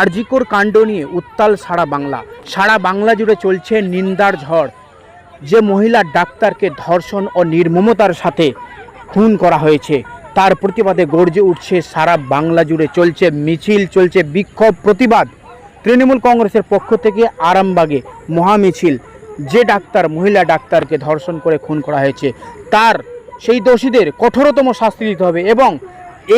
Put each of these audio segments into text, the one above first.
আরজিকোর কাণ্ড নিয়ে উত্তাল সারা বাংলা। সারা বাংলা জুড়ে চলছে নিন্দার ঝড়। যে মহিলা ডাক্তারকে ধর্ষণ ও নির্মমতার সাথে খুন করা হয়েছে, তার প্রতিবাদে গর্জে উঠছে সারা বাংলা জুড়ে চলছে মিছিল, চলছে বিক্ষোভ প্রতিবাদ। তৃণমূল কংগ্রেসের পক্ষ থেকে আরামবাগে মহামিছিল, যে ডাক্তার, মহিলা ডাক্তারকে ধর্ষণ করে খুন করা হয়েছে, তার সেই দোষীদের কঠোরতম শাস্তি দিতে হবে এবং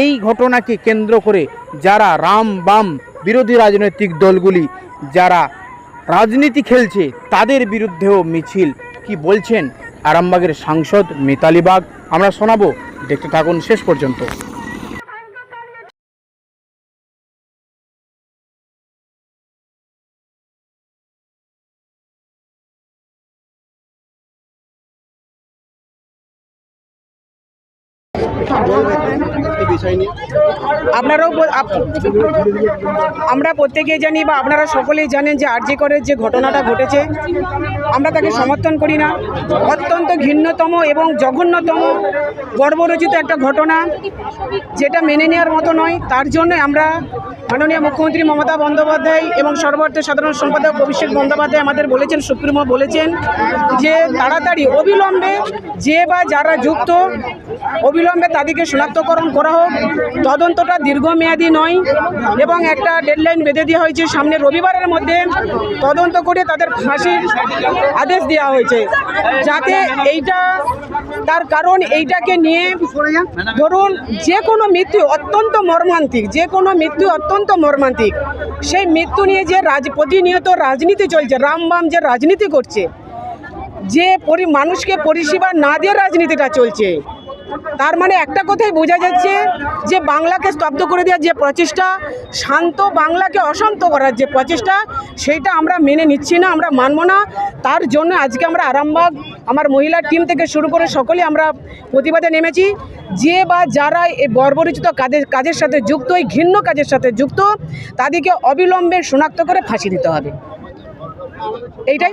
এই ঘটনাকে কেন্দ্র করে যারা রাম বাম বিরোধী রাজনৈতিক দলগুলি, যারা রাজনীতি খেলছে, তাদের বিরুদ্ধেও মিছিল। কি বলছেন আরামবাগের সাংসদ মিতালি বাগ? আমরা শোনাবো। দেখতে থাকুন শেষ পর্যন্ত। আপনারাও আমরা প্রত্যেকেই জানি বা আপনারা সকলেই জানেন যে আরজি করের যে ঘটনাটা ঘটেছে, আমরা তাকে সমর্থন করি না। অত্যন্ত ঘৃণ্যতম এবং জঘন্যতম, গর্বরচিত একটা ঘটনা, যেটা মেনে নেওয়ার মতো নয়। তার জন্য আমরা মাননীয় মুখ্যমন্ত্রী মমতা বন্দ্যোপাধ্যায় এবং সর্বভারতীয় সাধারণ সম্পাদক অভিষেক বন্দ্যোপাধ্যায় আমাদের বলেছেন, সুপ্রিমো বলেছেন, যে তাড়াতাড়ি, অবিলম্বে যে বা যারা যুক্ত, অবিলম্বে তাদেরকে শনাক্তকরণ করা হোক। তদন্তটা দীর্ঘমেয়াদী নয় এবং একটা ডেডলাইন বেঁধে দেওয়া হয়েছে। সামনে রবিবারের মধ্যে তদন্ত করে তাদের ফাঁসির আদেশ দেওয়া হয়েছে। যাতে এইটা তার কারণ এইটাকে নিয়ে ধরুন যে কোনো মৃত্যু অত্যন্ত মর্মান্তিক, যে কোনো মৃত্যু অত্যন্ত মর্মান্তিক। সেই মৃত্যু নিয়ে যে রাজ, প্রতিনিয়ত রাজনীতি চলছে রামবাম যে রাজনীতি করছে, যে পরি, মানুষকে পরিষেবা না দিয়ে রাজনীতিটা চলছে তার মানে একটা কথাই বোঝা যাচ্ছে যে বাংলাকে স্তব্ধ করে দেওয়ার যে প্রচেষ্টা, শান্ত বাংলাকে অশান্ত করার যে প্রচেষ্টা সেইটা আমরা মেনে নিচ্ছি না, আমরা মানব না। তার জন্য আজকে আমরা আরামবাগ, আমার মহিলা টিম থেকে শুরু করে সকলে আমরা প্রতিবাদে নেমেছি। যে বা যারা এই বর্বরচিত কাজের কাজের সাথে যুক্ত, এই ঘৃণ্য কাজের সাথে যুক্ত, তাদেরকে অবিলম্বে শনাক্ত করে ফাঁসি দিতে হবে। এইটাই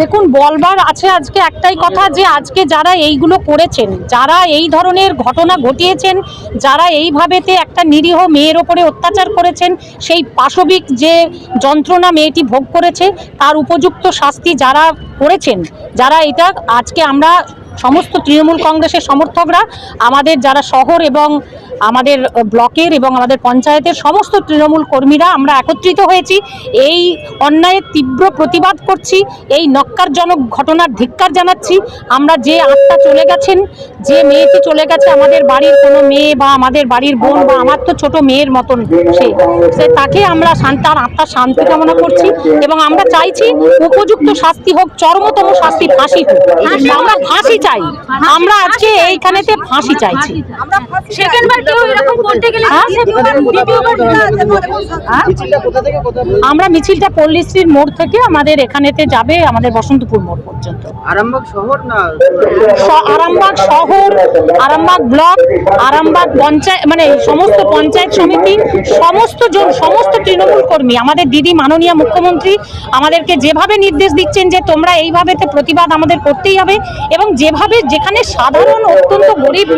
দেখুন, বলবার আছে আজকে একটাই কথা যে আজকে যারা এইগুলো করেছেন, যারা এই ধরনের ঘটনা ঘটিয়েছেন, যারা এইভাবেতে একটা নিরীহ মেয়ের ওপরে অত্যাচার করেছেন, সেই পাশবিক যে যন্ত্রণা মেয়েটি ভোগ করেছে, তার উপযুক্ত শাস্তি যারা করেছেন, যারা এটা আজকে আমরা সমস্ত তৃণমূল কংগ্রেসের সমর্থকরা, আমাদের যারা শহর এবং আমাদের ব্লকের এবং আমাদের পঞ্চায়েতের সমস্ত তৃণমূল কর্মীরা আমরা একত্রিত হয়েছি। এই অন্যায়ের তীব্র প্রতিবাদ করছি, এই নক্কারজনক ঘটনার ধিক্কার জানাচ্ছি। আমরা যে আত্মা চলে গেছেন, যে মেয়েটি চলে গেছে আমাদের বাড়ির কোনো মেয়ে বা আমাদের বাড়ির বোন বা আমার তো ছোট মেয়ের মতন সে। সে তাকে আমরা তার আত্মার শান্তি কামনা করছি এবং আমরা চাইছি উপযুক্ত শাস্তি হোক, চরমতম শাস্তি ফাঁসি হোক। আমরা ফাঁসি চাই। আমরা আজকে এইখানেতে ফাঁসি চাইছি। হ্যাঁ? হ্যাঁ? আমরা মিছিলটা পল্লীশ্রীর মোড় থেকে আমাদের এখানেতে যাবে আমাদের বসন্তপুর মোড় পর্যন্ত। আরামবাগ শহর না? আরামবাগ শহর আরামবাগ ব্লক আরামবাগ পঞ্চায়েত মানে সমস্ত পঞ্চায়েত সমিতি সমস্ত জন সমস্ত তৃণমূল কর্মী আমাদের দিদি মাননীয় মুখ্যমন্ত্রী আমাদেরকে যেভাবে নির্দেশ দিচ্ছেন যে তোমরা এইভাবেতে প্রতিবাদ আমাদের করতেই হবে এবং যেভাবে যেখানে সাধারণ অত্যন্ত গরিব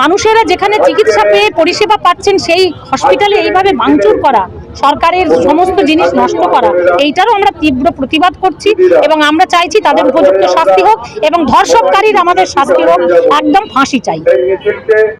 মানুষেরা যেখানে চিকিৎসা পেয়ে পরিষেবা পাচ্ছেন, সেই হসপিটালে এইভাবে ভাঙচুর করা, সরকারের সমস্ত জিনিস নষ্ট করা, এইটারও আমরা তীব্র প্রতিবাদ করছি এবং আমরা চাইছি তাদের উপযুক্ত শাস্তি হোক এবং ধর্ষককারীর আমাদের শাস্তি হোক, একদম ফাঁসি চাই।